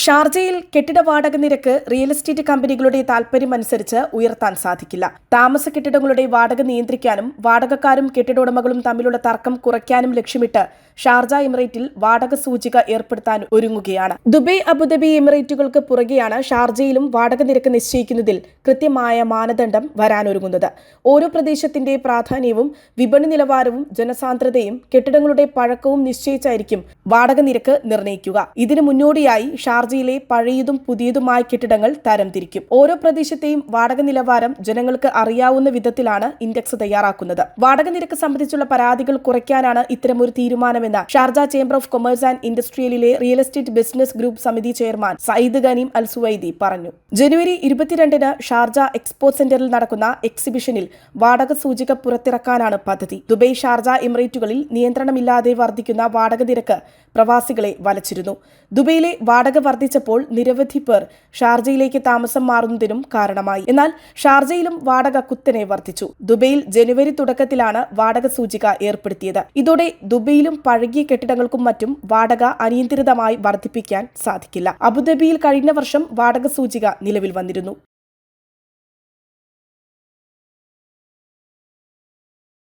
ഷാർജയിൽ കെട്ടിട വാടക നിരക്ക് റിയൽ എസ്റ്റേറ്റ് കമ്പനികളുടെ താൽപര്യമനുസരിച്ച് ഉയർത്താൻ സാധിക്കില്ല. താമസ കെട്ടിടങ്ങളുടെ വാടക നിയന്ത്രിക്കാനും വാടകക്കാരും കെട്ടിട ഉടമകളും തമ്മിലുള്ള തർക്കം കുറയ്ക്കാനും ലക്ഷ്യമിട്ട് ഷാർജ എമിറേറ്റിൽ വാടക സൂചിക ഏർപ്പെടുത്താൻ ഒരുങ്ങുകയാണ്. ദുബൈ അബുദാബി എമിറേറ്റുകൾക്ക് പുറകെയാണ് ഷാർജയിലും വാടക നിരക്ക് നിശ്ചയിക്കുന്നതിൽ കൃത്യമായ മാനദണ്ഡം വരാനൊരുങ്ങുന്നത്. ഓരോ പ്രദേശത്തിന്റെ പ്രാധാന്യവും വിപണി നിലവാരവും ജനസാന്ദ്രതയും കെട്ടിടങ്ങളുടെ പഴക്കവും നിശ്ചയിച്ചായിരിക്കും വാടക നിരക്ക് നിർണയിക്കുക. ഇതിനു മുന്നോടിയായി ഷാർജയിലെ പഴയതും പുതിയതുമായ കെട്ടിടങ്ങൾ തരംതിരിക്കും ഓരോ പ്രദേശത്തെയും വാടക നിലവാരം ജനങ്ങൾക്ക് അറിയാവുന്ന വിധത്തിലാണ് ഇൻഡെക്സ് തയ്യാറാക്കുന്നത്. വാടക നിരക്ക് സംബന്ധിച്ചുള്ള പരാതികൾ കുറയ്ക്കാനാണ് ഇത്തരമൊരു തീരുമാനമെന്ന് Sharjah chamber of commerce and ഇൻഡസ്ട്രിയലിലെ real estate business group സമിതി chairman Sayyid Ghanim Al Suwaidi പറഞ്ഞു. ജനുവരി ഇരുപത്തിരണ്ടിന് ഷാർജ എക്സ്പോ സെന്ററിൽ നടക്കുന്ന എക്സിബിഷനിൽ വാടക സൂചിക പുറത്തിറക്കാനാണ് പദ്ധതി. ദുബൈ ഷാർജ എമിറേറ്റുകളിൽ നിയന്ത്രണമില്ലാതെ വർദ്ധിക്കുന്ന വാടക നിരക്ക് പ്രവാസികളെ വലച്ചിരുന്നു. ദുബൈയിലെ വാടക വർദ്ധിച്ചപ്പോൾ നിരവധി പേർ ഷാർജയിലേക്ക് താമസം മാറുന്നതിനും കാരണമായി. എന്നാൽ ഷാർജയിലും വാടക കുത്തനെ വർദ്ധിച്ചു. ദുബൈയിൽ ജനുവരി തുടക്കത്തിലാണ് വാടക സൂചിക ഏർപ്പെടുത്തിയത്. ഇതോടെ ദുബൈയിലും പഴകിയ കെട്ടിടങ്ങൾക്കും മറ്റും വാടക അനിയന്ത്രിതമായി വർദ്ധിപ്പിക്കാൻ സാധിക്കില്ല. അബുദാബിയിൽ കഴിഞ്ഞ വർഷം വാടക സൂചിക നിലവിൽ വന്നിരുന്നു.